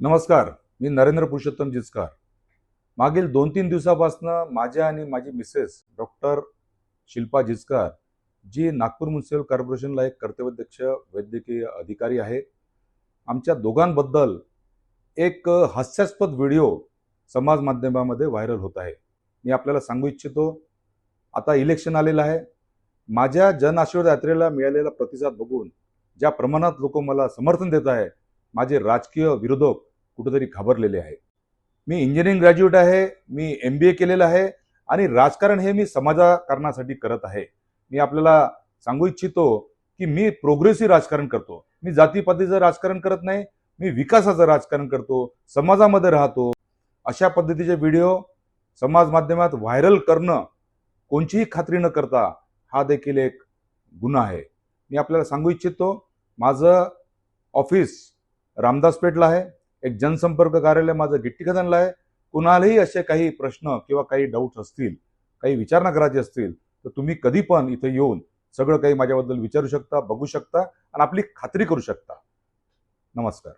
नमस्कार मी नरेंद्र पुरुषोत्तम जिचकार. मागील दोन तीन दिवसापासनं माझ्या आणि माझी Mrs doctor Shilpa Jichkar ji Nagpur municipal कॉर्पोरेशनला एक कर्तव्याध्यक्ष वैद्यकीय अधिकारी आहे आमच्या दोघांबद्दल एक हास्यास्पद व्हिडिओ समाज माध्यमामध्ये व्हायरल होत आहे. मी आपल्याला सांगू इच्छितो आता इलेक्शन आलेलं आहे. माझ्या जन आशीर्वाद यात्रेला मिळालेला प्रतिसाद बघून ज्या प्रमाणात लोक मला समर्थन देत आहे माझे राजकीय विरोधक कुठेतरी घाबरलेले आहे मी इंजिनिअरिंग ग्रॅज्युएट आहे मी एम बी ए केलेलं आहे आणि राजकारण हे मी समाजकारणासाठी करत आहे. मी आपल्याला सांगू इच्छितो की मी प्रोग्रेसिव्ह राजकारण करतो. मी जातीपातीचं राजकारण करत नाही मी विकासाचं राजकारण करतो समाजामध्ये राहतो. अशा पद्धतीचे व्हिडिओ समाज माध्यमात व्हायरल करणं कोणचीही खात्री न करता हा देखील एक गुन्हा आहे. मी आपल्याला सांगू इच्छितो माझं ऑफिस रामदासपेठला आहे. एक जनसंपर्क कार्यालय माझं गिट्टी खदानला आहे. कुणालाही असे काही प्रश्न किंवा काही डाऊट्स असतील काही विचारणा करायची असतील तर तुम्ही कधी पण इथे येऊन सगळं काही माझ्याबद्दल विचारू शकता बघू शकता आणि आपली खात्री करू शकता. नमस्कार.